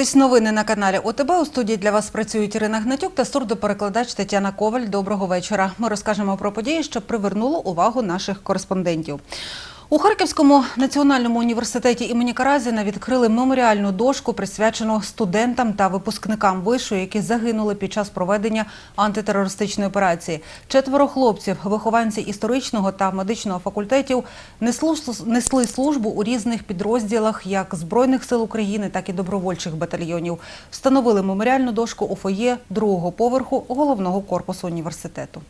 дивитесь новини на каналі ОТБ. У студії для вас працюють Ірина Гнатюк та сурдоперекладач Тетяна Коваль. Доброго вечора. Ми розкажемо про події, що привернуло увагу наших кореспондентів. У Харківському національному університеті імені Каразіна відкрили меморіальну дошку, присвячену студентам та випускникам вишу, які загинули під час проведення антитерористичної операції. Четверо хлопців, вихованці історичного та медичного факультетів, несли службу у різних підрозділах як Збройних сил України, так і добровольчих батальйонів. Встановили меморіальну дошку у фоє другого поверху головного корпусу університету.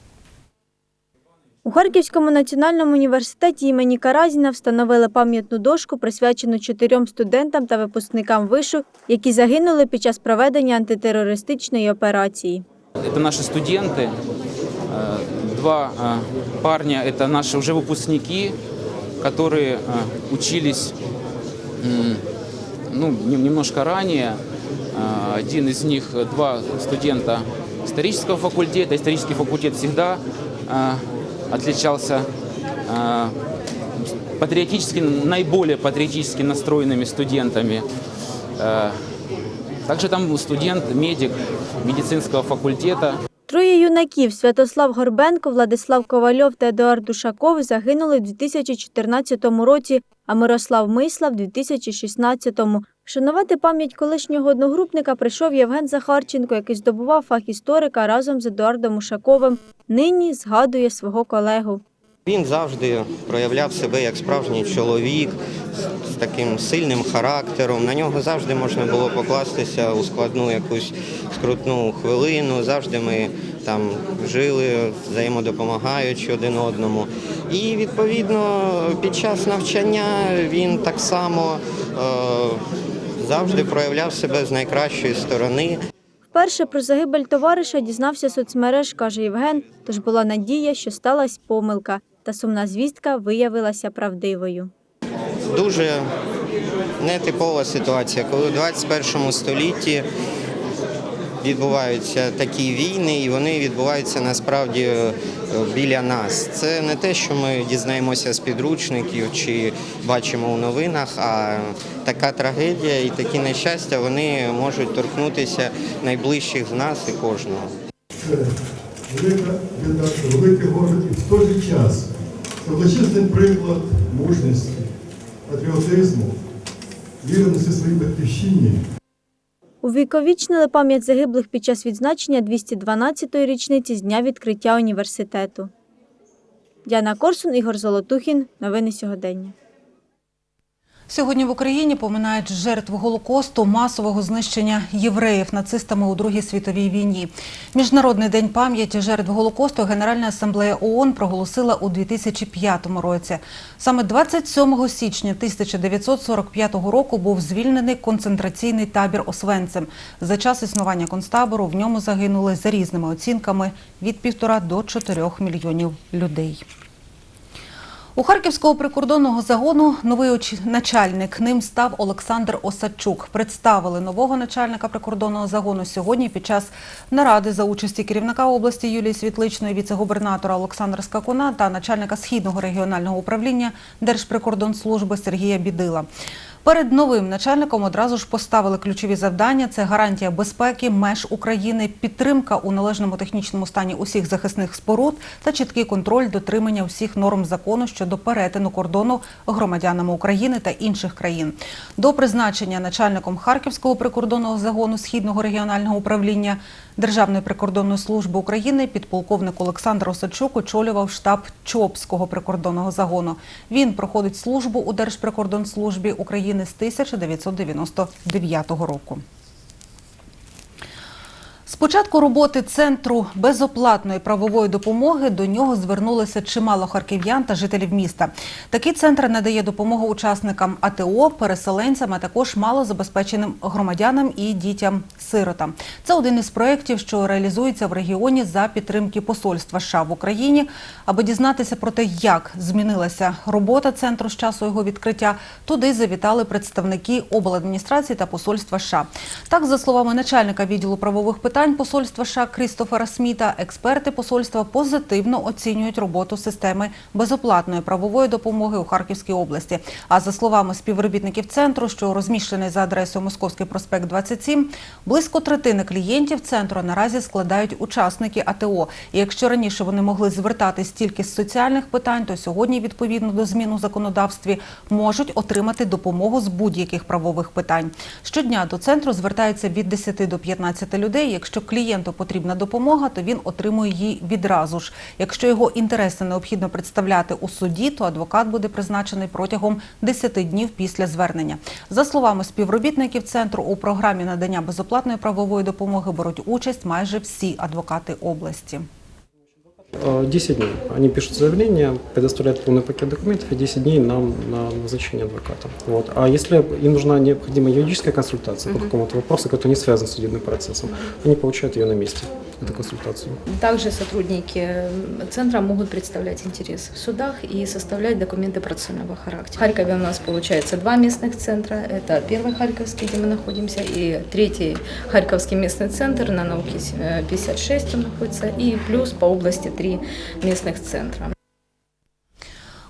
У Харківському національному університеті імені Каразіна встановили пам'ятну дошку, присвячену чотирьом студентам та випускникам вишу, які загинули під час проведення антитерористичної операції. Это наши студенты. Э, Два э, парня – это наши уже выпускники, которые э, учились м, ну, нем- немножко ранее. Э, Один из них, э, два студента исторического факультета. Исторический факультет всегда э, отличался э, патриотически, наиболее патриотически настроенными студентами. Э, Также там студент, медик медицинского факультета. Троє юнаків Святослав Горбенко, Владислав Ковальов та Едуард Душаков загинули в 2014 році, а Мирослав Мисла в 2016-му. Вшанувати пам'ять колишнього одногрупника прийшов Євген Захарченко, який здобував фах історика разом з Едуардом Ушаковим. Нині згадує свого колегу. Він завжди проявляв себе як справжній чоловік з таким сильним характером. На нього завжди можна було покластися у складну якусь скрутну хвилину. Завжди ми там жили, взаємодопомагаючи один одному. І відповідно під час навчання він так само е, завжди проявляв себе з найкращої сторони. Вперше про загибель товариша дізнався соцмереж, каже Євген, тож була надія, що сталася помилка, та сумна звістка виявилася правдивою. дуже нетипова ситуація, коли у 21 столітті відбуваються такі війни, і вони відбуваються насправді біля нас. Це не те, що ми дізнаємося з підручників чи бачимо у новинах, а така трагедія і такі нещастя вони можуть торкнутися найближчих з нас і кожного. Це велика біда, це велике горе і в той же час це величезний приклад мужності, патріотизму, вірності своїй батьківщині. Увіковічнили пам'ять загиблих під час відзначення 212-ї річниці з дня відкриття університету. Діана Корсун, Ігор Золотухін. Новини сьогодення. Сьогодні в Україні поминають жертв Голокосту, масового знищення євреїв нацистами у Другій світовій війні. Міжнародний день пам'яті жертв Голокосту Генеральна асамблея ООН проголосила у 2005 році. Саме 27 січня 1945 року був звільнений концентраційний табір Освенцим. За час існування концтабору в ньому загинули за різними оцінками від півтора до чотирьох мільйонів людей. У Харківського прикордонного загону новий начальник ним став Олександр Осадчук. Представили нового начальника прикордонного загону сьогодні під час наради за участі керівника області Юлії Світличної, віце-губернатора Олександра Скакуна та начальника східного регіонального управління Держприкордонслужби Сергія Бідила. Перед новим начальником одразу ж поставили ключові завдання: це гарантія безпеки меж України, підтримка у належному технічному стані усіх захисних споруд та чіткий контроль дотримання усіх норм закону щодо перетину кордону громадянами України та інших країн. До призначення начальником Харківського прикордонного загону східного регіонального управління Державної прикордонної служби України підполковник Олександр Осадчук очолював штаб Чопського прикордонного загону. Він проходить службу у Держприкордонслужбі України з 1999 року. З початку роботи центру безоплатної правової допомоги до нього звернулося чимало харків'ян та жителів міста. Такий центр надає допомогу учасникам АТО, переселенцям, а також малозабезпеченим громадянам і дітям-сиротам. Це один із проєктів, що реалізується в регіоні за підтримки посольства США в Україні. Аби дізнатися про те, як змінилася робота центру з часу його відкриття, туди завітали представники обладміністрації та посольства США. Так, за словами начальника відділу правових питань питань посольства США Крістофера Сміта експерти посольства позитивно оцінюють роботу системи безоплатної правової допомоги у Харківській області. А за словами співробітників центру, що розміщений за адресою Московський проспект 27, близько третини клієнтів центру наразі складають учасники АТО. І якщо раніше вони могли звертатись тільки з соціальних питань, то сьогодні, відповідно до змін у законодавстві, можуть отримати допомогу з будь-яких правових питань. Щодня до центру звертаються від 10 до 15 людей. Якщо клієнту потрібна допомога, то він отримує її відразу ж. Якщо його інтереси необхідно представляти у суді, то адвокат буде призначений протягом 10 днів після звернення. За словами співробітників центру, у програмі надання безоплатної правової допомоги беруть участь майже всі адвокати області. Э, 10 дней. Они пишут заявление, предоставляют полный пакет документов и 10 дней нам на назначение адвоката. Вот. А если им нужна необходимая юридическая консультация по какому-то вопросу, который не связан с судебным процессом, они получают ее на месте, эту консультацию. Также сотрудники центра могут представлять интерес в судах и составлять документы процессуального характера. В Харькове у нас получается два местных центра. Это первый Харьковский, где мы находимся, и третий Харьковский местный центр на науке э, 56 он находится, и плюс по области три местных центра.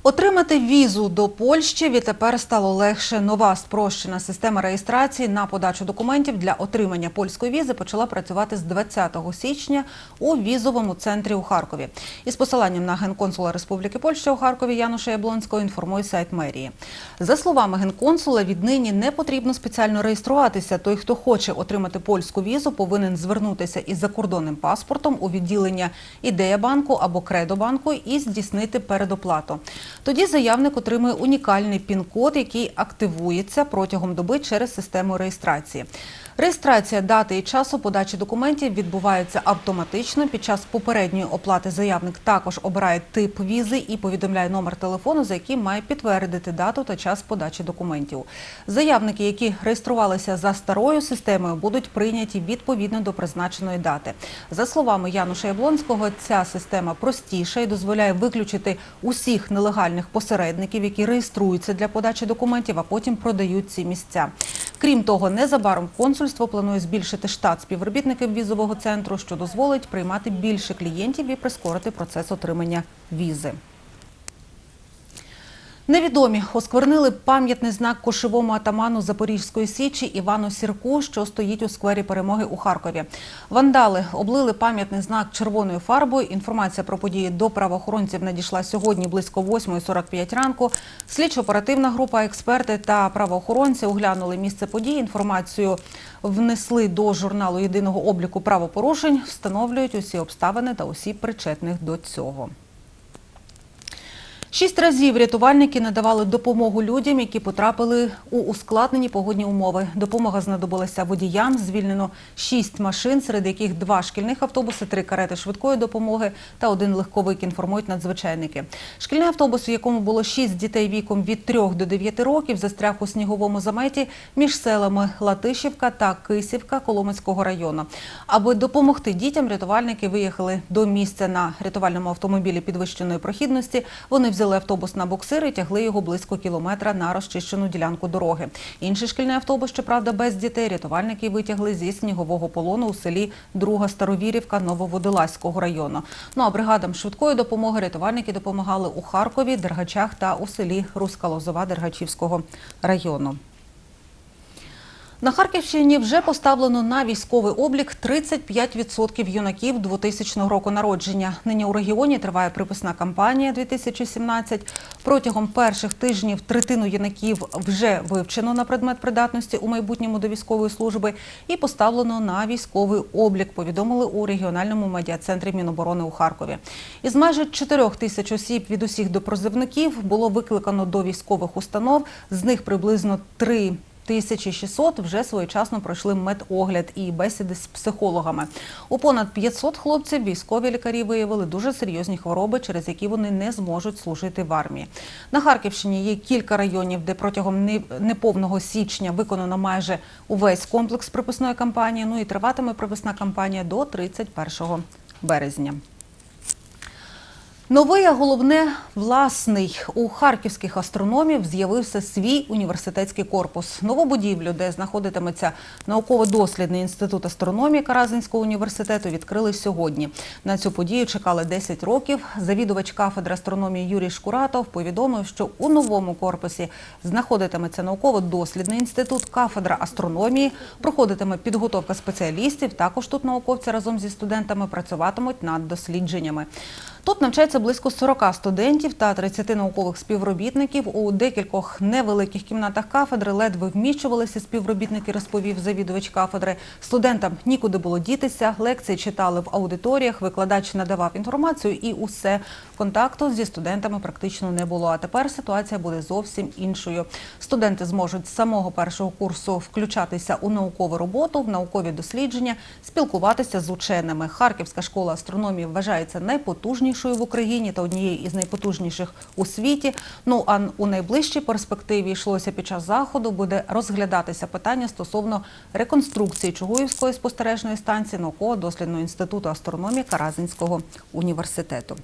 Отримати візу до Польщі відтепер стало легше. Нова спрощена система реєстрації на подачу документів для отримання польської візи почала працювати з 20 січня у візовому центрі у Харкові. Із посиланням на генконсула Республіки Польща у Харкові Януша Яблонського інформує сайт мерії. За словами генконсула, віднині не потрібно спеціально реєструватися. Той, хто хоче отримати польську візу, повинен звернутися із закордонним паспортом у відділення Ідея банку або Кредо банку і здійснити передоплату. Тоді заявник отримує унікальний пін-код, який активується протягом доби через систему реєстрації. Реєстрація дати і часу подачі документів відбувається автоматично. Під час попередньої оплати заявник також обирає тип візи і повідомляє номер телефону, за яким має підтвердити дату та час подачі документів. Заявники, які реєструвалися за старою системою, будуть прийняті відповідно до призначеної дати. За словами Януша Яблонського, ця система простіша і дозволяє виключити усіх нелегальних посередників, які реєструються для подачі документів, а потім продають ці місця. Крім того, незабаром консульство планує збільшити штат співробітників візового центру, що дозволить приймати більше клієнтів і прискорити процес отримання візи. Невідомі осквернили пам'ятний знак кошовому атаману Запорізької січі Івану Сірку, що стоїть у сквері перемоги у Харкові. Вандали облили пам'ятний знак червоною фарбою. Інформація про події до правоохоронців надійшла сьогодні близько 8.45 ранку. Слідчо-оперативна група, експерти та правоохоронці оглянули місце події. Інформацію внесли до журналу єдиного обліку правопорушень, встановлюють усі обставини та осіб причетних до цього. Шість разів рятувальники надавали допомогу людям, які потрапили у ускладнені погодні умови. Допомога знадобилася водіям. Звільнено шість машин, серед яких два шкільних автобуси, три карети швидкої допомоги та один легковик, інформують надзвичайники. Шкільний автобус, у якому було шість дітей віком від 3 до 9 років, застряг у сніговому заметі між селами Латишівка та Кисівка Коломицького району. Аби допомогти дітям, рятувальники виїхали до місця на рятувальному автомобілі підвищеної прохідності. Вони взяли автобус на буксири, тягли його близько кілометра на розчищену ділянку дороги. Інший шкільний автобус, щоправда, без дітей, рятувальники витягли зі снігового полону у селі Друга Старовірівка Нововодолазького району. Ну а бригадам швидкої допомоги рятувальники допомагали у Харкові, Дергачах та у селі Руска Лозова Дергачівського району. На Харківщині вже поставлено на військовий облік 35% юнаків 2000 року народження. Нині у регіоні триває приписна кампанія 2017. Протягом перших тижнів третину юнаків вже вивчено на предмет придатності у майбутньому до військової служби і поставлено на військовий облік. Повідомили у регіональному медіа-центрі Міноборони у Харкові. Із майже 4 тисяч осіб від усіх до призивників було викликано до військових установ. З них приблизно 3 1600 вже своєчасно пройшли медогляд і бесіди з психологами. У понад 500 хлопців військові лікарі виявили дуже серйозні хвороби, через які вони не зможуть служити в армії. На Харківщині є кілька районів, де протягом неповного січня виконано майже увесь комплекс приписної кампанії. Ну і триватиме приписна кампанія до 31 березня. Новий, головне власний. У харківських астрономів з'явився свій університетський корпус. Нову будівлю, де знаходитиметься науково-дослідний інститут астрономії Каразинського університету, відкрили сьогодні. На цю подію чекали 10 років. Завідувач кафедри астрономії Юрій Шкуратов повідомив, що у новому корпусі знаходитиметься науково-дослідний інститут, кафедра астрономії, проходитиме підготовка спеціалістів. Також тут науковці разом зі студентами працюватимуть над дослідженнями. Тут навчається близько 40 студентів та 30 наукових співробітників. У декількох невеликих кімнатах кафедри ледве вміщувалися співробітники, розповів завідувач кафедри. Студентам нікуди було дітися, лекції читали в аудиторіях, викладач надавав інформацію і усе. Контакту зі студентами практично не було. А тепер ситуація буде зовсім іншою. Студенти зможуть з самого першого курсу включатися у наукову роботу, в наукові дослідження, спілкуватися з ученими. Харківська школа астрономії вважається найпотужнішою в Україні та однією із найпотужніших у світі. Ну а у найближчій перспективі йшлося під час заходу, буде розглядатися питання стосовно реконструкції Чугуївської спостережної станції науково-дослідного інституту астрономії Каразинського університету.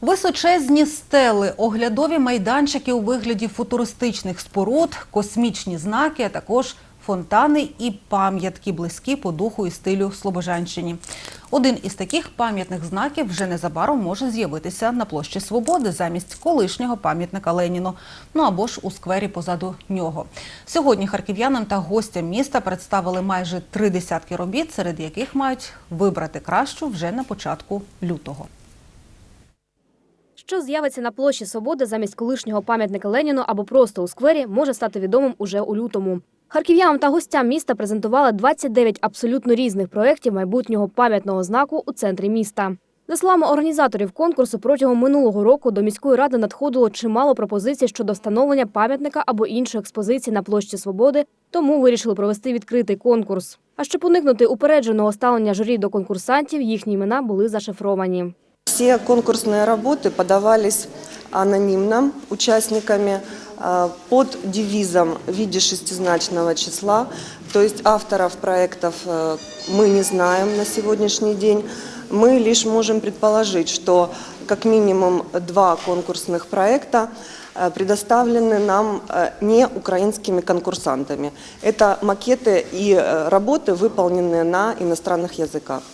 Височезні стели, оглядові майданчики у вигляді футуристичних споруд, космічні знаки, а також фонтани і пам'ятки близькі по духу і стилю Слобожанщині. Один із таких пам'ятних знаків вже незабаром може з'явитися на площі Свободи замість колишнього пам'ятника Леніну, ну або ж у сквері позаду нього. Сьогодні харків'янам та гостям міста представили майже три десятки робіт, серед яких мають вибрати кращу вже на початку лютого. Що з'явиться на площі Свободи замість колишнього пам'ятника Леніну або просто у сквері, може стати відомим уже у лютому. Харків'янам та гостям міста презентували 29 абсолютно різних проєктів майбутнього пам'ятного знаку у центрі міста. За словами організаторів конкурсу, протягом минулого року до міської ради надходило чимало пропозицій щодо встановлення пам'ятника або іншої експозиції на площі Свободи, тому вирішили провести відкритий конкурс. А щоб уникнути упередженого ставлення журі до конкурсантів, їхні імена були зашифровані. Все конкурсные работы подавались анонимно участниками э, под девизом в виде шестизначного числа. То есть авторов проектов э, мы не знаем на сегодняшний день. Мы лишь можем предположить, что как минимум два конкурсных проекта э, предоставлены нам не украинскими конкурсантами. Это макеты и работы, выполненные на иностранных языках.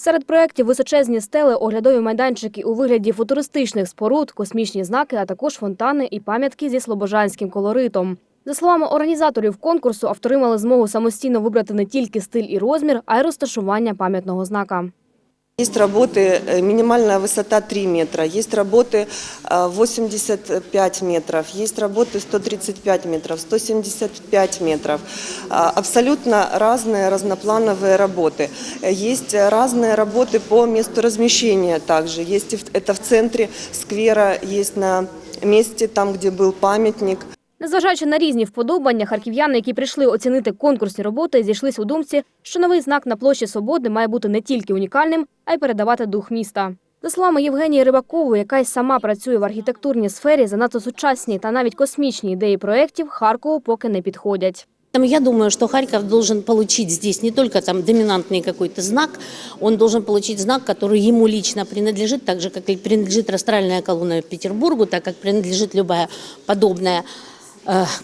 Серед проєктів височезні стели, оглядові майданчики у вигляді футуристичних споруд, космічні знаки, а також фонтани і пам'ятки зі слобожанським колоритом. За словами організаторів конкурсу, автори мали змогу самостійно вибрати не тільки стиль і розмір, а й розташування пам'ятного знака. Есть работы, э, минимальная высота 3 метра, есть работы э, 85 метров, есть работы 135 метров, 175 метров. А, Абсолютно разные разноплановые работы. Э, Есть э, разные работы по месту размещения также. Есть и в- это в центре сквера, есть на месте там, где был памятник. Незважаючи на різні вподобання, харків'яни, які прийшли оцінити конкурсні роботи, зійшлись у думці, що новий знак на площі Свободи має бути не тільки унікальним, а й передавати дух міста. За словами Євгенії Рибакової, яка й сама працює в архітектурній сфері, занадто сучасні та навіть космічні ідеї проєктів Харкову поки не підходять. Поэтому я думаю, что Харьков должен получить здесь не только там доминантный какой-то знак, он должен получить знак, который ему лично принадлежит, так же, как и принадлежит растральная колонна Петербургу, так как принадлежит любая подобная э,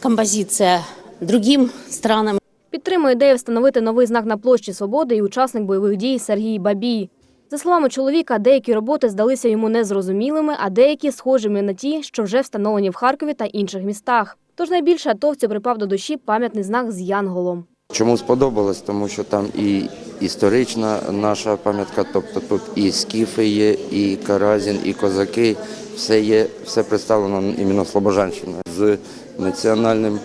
композиция другим странам. Підтримує ідею встановити новий знак на площі Свободи і учасник бойових дій Сергій Бабій. За словами чоловіка, деякі роботи здалися йому незрозумілими, а деякі схожими на ті, що вже встановлені в Харкові та інших містах. Тож найбільше атовцю припав до душі пам'ятний знак з Янголом. Чому сподобалось? Тому що там і історична наша пам'ятка, тобто тут і скіфи є, і Каразін, і козаки. Все є, все представлено іменно Слобожанщиною. З національним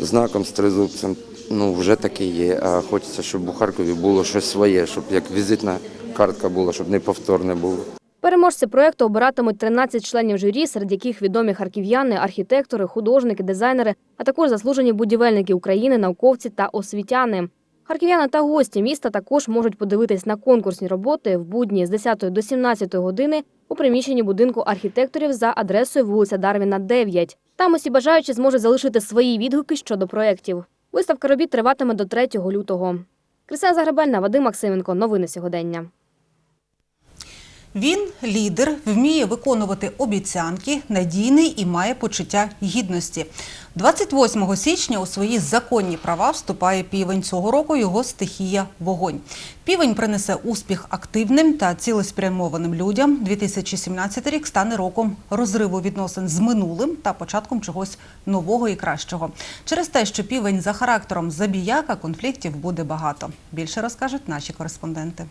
знаком, з тризубцем. Ну, вже таке є. А хочеться, щоб у Харкові було щось своє, щоб як візитна картка була, щоб не повторне було. Переможці проєкту обиратимуть 13 членів журі, серед яких відомі харків'яни, архітектори, художники, дизайнери, а також заслужені будівельники України, науковці та освітяни. Харків'яни та гості міста також можуть подивитись на конкурсні роботи в будні з 10 до 17 години у приміщенні будинку архітекторів за адресою вулиця Дарвіна, 9. Там усі бажаючі зможуть залишити свої відгуки щодо проєктів. Виставка робіт триватиме до 3 лютого. Кристина Загребельна, Вадим Максименко. Новини сьогодення. Він лідер, вміє виконувати обіцянки, надійний і має почуття гідності. 28 січня у свої законні права вступає півень. Цього року його стихія вогонь. Півень принесе успіх активним та цілеспрямованим людям. 2017 рік стане роком розриву відносин з минулим та початком чогось нового і кращого. Через те, що півень за характером забіяка, конфліктів буде багато. Більше розкажуть наші кореспонденти.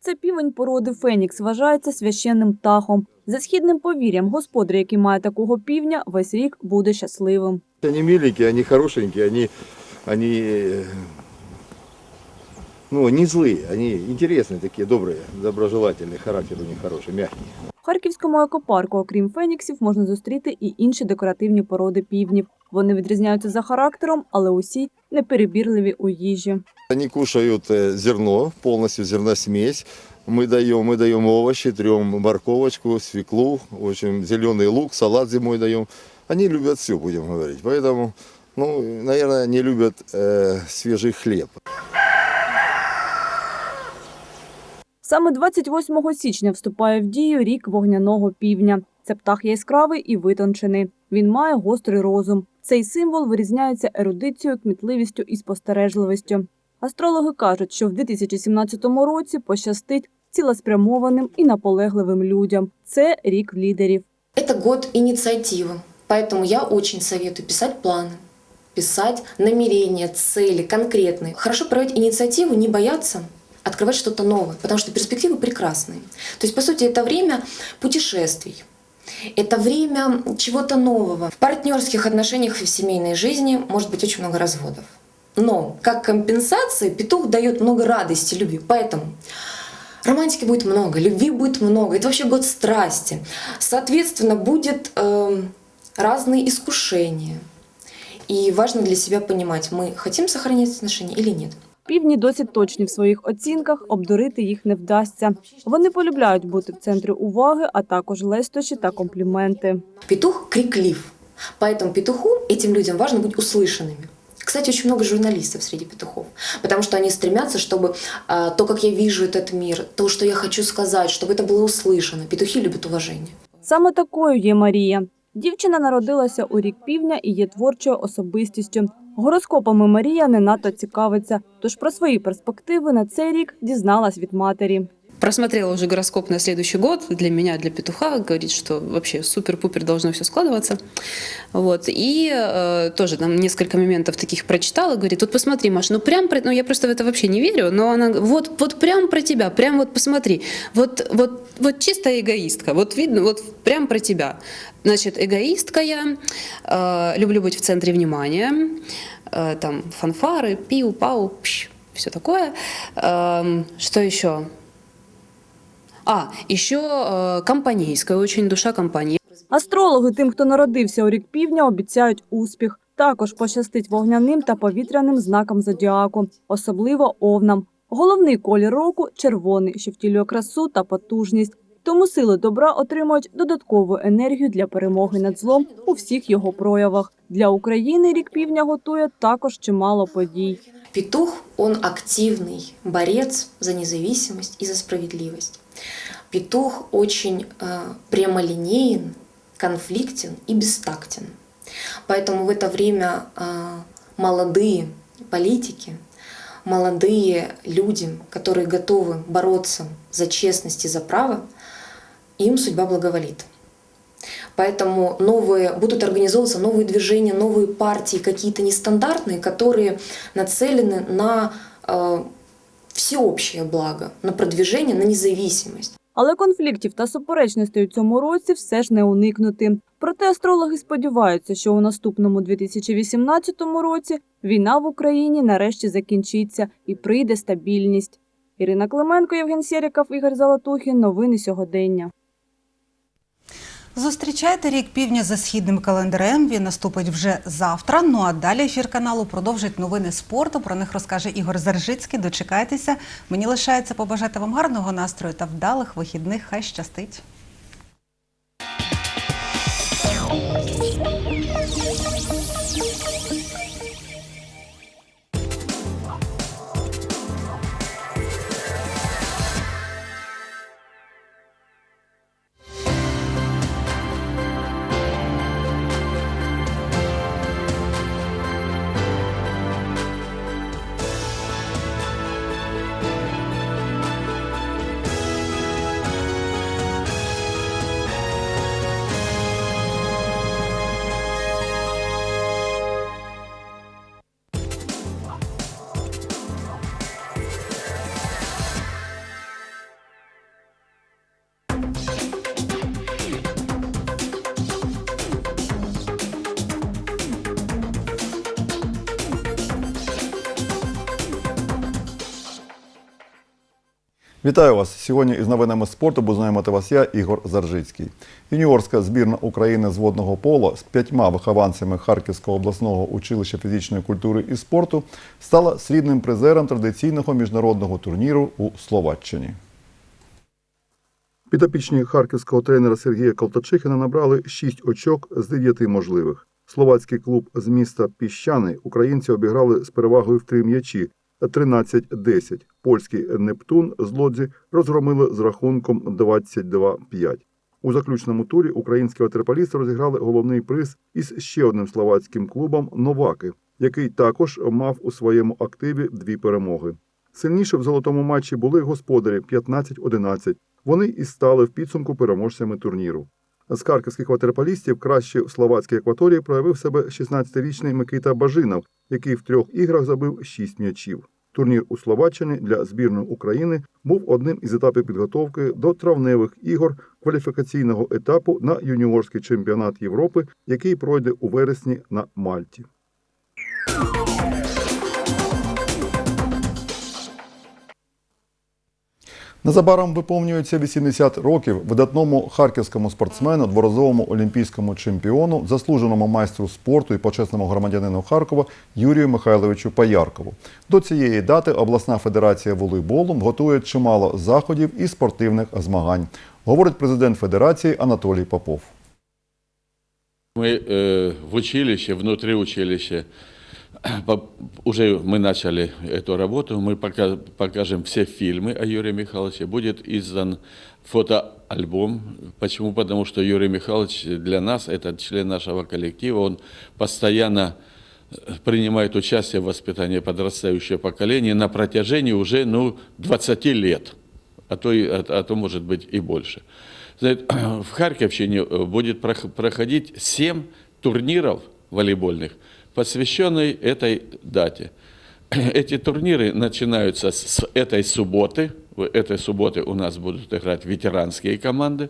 Це півень породи Фенікс вважається священним птахом. За східним повір'ям, господар, який має такого півня, весь рік буде щасливим. Они миленькие, они хорошенькие, они, они, э, ну, не злые, они интересные такие, добрые, доброжелательные, характер у них хороший, мягкий. В Харківському екопарку, окрім феніксів, можна зустріти і інші декоративні породи півнів. Вони відрізняються за характером, але усі неперебірливі у їжі. Они кушают э, зерно, полностью зерносмесь. Мы даем, мы даем овощи, трем морковочку, свеклу, в общем, зеленый лук, салат зимой даем. Они любят все, будем говорить. Поэтому, ну, наверное, не любят э, свежий хлеб. Саме 28 січня вступає в дію рік вогняного півня. Це птах яскравий і витончений. Він має гострий розум. Цей символ вирізняється ерудицією, кмітливістю і спостережливістю. Астрологи кажуть, що в 2017 році пощастить цілеспрямованим і наполегливим людям. Це рік лідерів. Это год инициативы, поэтому я очень советую писать планы, писать намерения, цели конкретные. Хорошо проявить инициативу, не бояться Открывать что-то новое, потому что перспективы прекрасные. То есть, по сути, это время путешествий, это время чего-то нового. В партнерских отношениях и в семейной жизни может быть очень много разводов. Но как компенсации петух дает много радости, любви. Поэтому Романтики будет много, любви будет много. Это вообще год страсти. Соответственно, будет эм, разные искушения. И важно для себя понимать, мы хотим сохранять отношения или нет. Півні досить точні в своїх оцінках, обдурити їх не вдасться. Вони полюбляють бути в центрі уваги, а також лестощі та компліменти. Петух криклив. Поэтому петуху, этим людям важно быть услышанными. Кстати, очень много журналистов среди петухов, потому что они стремятся, чтобы а, то, как я вижу этот мир, то, что я хочу сказать, чтобы это было услышано. Петухи любят уважение. Саме такою є Марія. Дівчина народилася у рік півня і є творчою особистістю. Гороскопами Марія не надто цікавиться, тож про свої перспективи на цей рік дізналась від матері. Просмотрела уже гороскоп на следующий год. Для меня, для петуха, говорит, что вообще супер-пупер должно все складываться. Вот. И э, тоже там несколько моментов таких прочитала. Говорит, вот посмотри, Маш, ну прям, про- ну я просто в это вообще не верю, но она, вот, вот прям про тебя, прям вот посмотри. Вот, вот, вот чистая эгоистка, вот видно, вот прям про тебя. Значит, эгоистка я, э, люблю быть в центре внимания, э, там фанфары, пиу, пау, все такое. Эм, что еще? А, еще э, компанейская, очень душа компании. Астрологи тим, хто народився у рік півдня, обіцяють успіх. Також пощастить вогняним та повітряним знакам зодіаку, особливо овнам. Головний колір року червоний, що втілює красу та потужність. Тому сили добра отримують додаткову енергію для перемоги над злом у всіх його проявах. Для України рік півдня готує також чимало подій. Петух, он активный борец за независимость и за справедливость. Петух очень э, прямолинеен, конфликтен и бестактен. Поэтому в это время э, молодые политики, молодые люди, которые готовы бороться за честность и за право, им судьба благоволит. Поэтому новые, будут организовываться новые движения, новые партии, какие-то нестандартные, которые нацелены на э, всеобщее благо, на продвижение, на независимость. Але конфліктів та суперечностей у цьому році все ж не уникнути. Проте астрологи сподіваються, що у наступному 2018 році війна в Україні нарешті закінчиться і прийде стабільність. Ірина Клименко, Євген Сєріков, Ігор Золотухін. Новини сьогодення. Зустрічайте рік півдня за східним календарем. Він наступить вже завтра. Ну а далі ефір каналу продовжить новини спорту. Про них розкаже Ігор Заржицький. Дочекайтеся. Мені лишається побажати вам гарного настрою та вдалих вихідних. Хай щастить. Вітаю вас! Сьогодні із новинами спорту буду знайомити вас я, Ігор Заржицький. Юніорська збірна України з водного пола з п'ятьма вихованцями Харківського обласного училища фізичної культури і спорту стала срібним призером традиційного міжнародного турніру у Словаччині. Підопічні харківського тренера Сергія Колтачихіна набрали 6 очок з 9 можливих. Словацький клуб з міста Піщани українці обіграли з перевагою в три м'ячі 13-10. Польський Нептун з Лодзі розгромили з рахунком 22-5. У заключному турі українські ватерполісти розіграли головний приз із ще одним словацьким клубом Новаки, який також мав у своєму активі дві перемоги. Сильніше в золотому матчі були господарі 15-11. Вони і стали в підсумку переможцями турніру. З харківських ватерполістів краще в словацькій акваторії проявив себе 16-річний Микита Бажинов, який в трьох іграх забив 6 м'ячів. Турнір у Словаччині для збірної України був одним із етапів підготовки до травневих ігор кваліфікаційного етапу на юніорський чемпіонат Європи, який пройде у вересні на Мальті. Незабаром виповнюється 80 років видатному харківському спортсмену, дворазовому олімпійському чемпіону, заслуженому майстру спорту і почесному громадянину Харкова Юрію Михайловичу Паяркову. До цієї дати обласна федерація волейболу готує чимало заходів і спортивних змагань, говорить президент федерації Анатолій Попов. Мы э, в училище, внутри училища, уже мы начали эту работу, мы пока, покажем все фильмы о Юрии Михайловиче, будет издан фотоальбом. Почему? Потому что Юрий Михайлович для нас, это член нашего коллектива, он постоянно э, принимает участие в воспитании подрастающего поколения на протяжении уже ну, 20 лет, а то, и- а, а то может быть и больше. Знаете, в Харьковщине э, будет прох- проходить 7 турниров волейбольных, посвященных этой дате. Эти турниры начинаются с этой субботы. В этой субботы у нас будут играть ветеранские команды.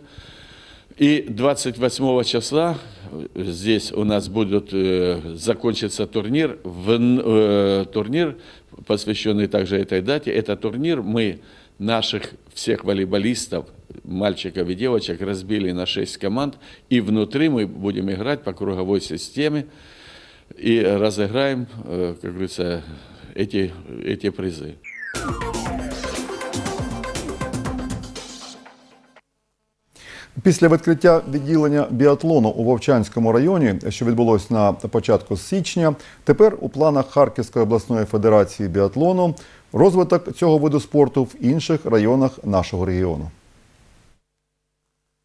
И 28 числа э, здесь у нас будет э, закончится турнир, в, э, турнир, посвященный также этой дате. Это турнир мы наших всех волейболистов, мальчиков и девочек разбили на 6 команд, и внутри мы будем играть по круговой системе и разыграем, э, как говорится, эти, эти призы. Після відкриття відділення біатлону у Вовчанському районі, що відбулось на початку січня, тепер у планах Харківської обласної федерації біатлону розвиток цього виду спорту в інших районах нашого регіону.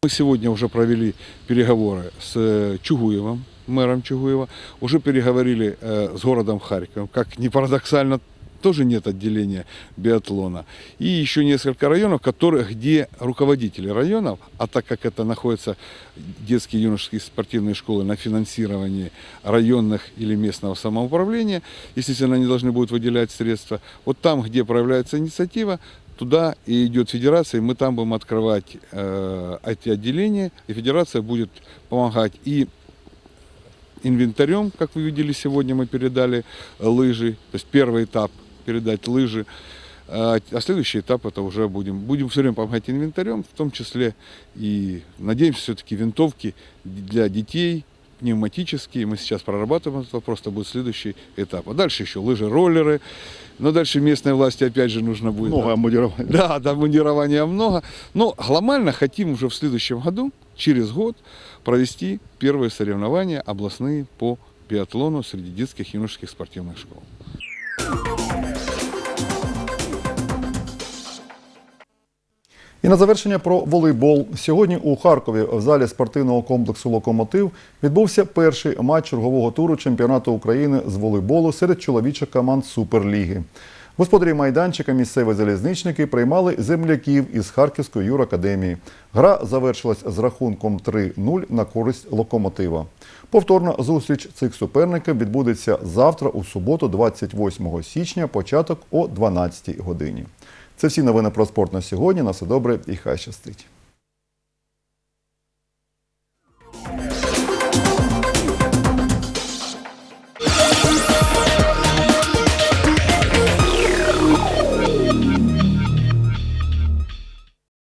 Мы сегодня уже провели переговоры с э, Чугуевым, Мэром Чугуева, уже переговорили э, с городом Харьковом. Как ни парадоксально, тоже нет отделения биатлона. И еще несколько районов, которые, где руководители районов, а так как это находятся детские юношеские спортивные школы на финансировании районных или местного самоуправления, естественно, они должны будут выделять средства. Вот там, где проявляется инициатива, туда и идет федерация, и мы там будем открывать э, эти отделения, и федерация будет помогать и инвентарем, как вы видели сегодня, мы передали э, лыжи, то есть первый этап передать лыжи, а а следующий этап это уже будем, будем все время помогать инвентарем, в том числе и надеемся все-таки винтовки для детей, пневматические, мы сейчас прорабатываем этот вопрос, это будет следующий этап. А дальше еще лыжи, роллеры, но дальше местной власти опять же нужно будет. Много обмундирования. Да, да, обмундирования много. Но глобально хотим уже в следующем году, через год, провести первые соревнования областные по биатлону среди детских и юношеских спортивных школ. І на завершення про волейбол. Сьогодні у Харкові в залі спортивного комплексу Локомотив відбувся перший матч чергового туру чемпіонату України з волейболу серед чоловічих команд Суперліги. Господарі майданчика місцеві залізничники приймали земляків із Харківської юракадемії. Гра завершилась з рахунком 3-0 на користь локомотива. Повторна зустріч цих суперників відбудеться завтра у суботу, 28 січня, початок о 12 годині. Це всі новини про спорт на сьогодні. На все добре і хай щастить.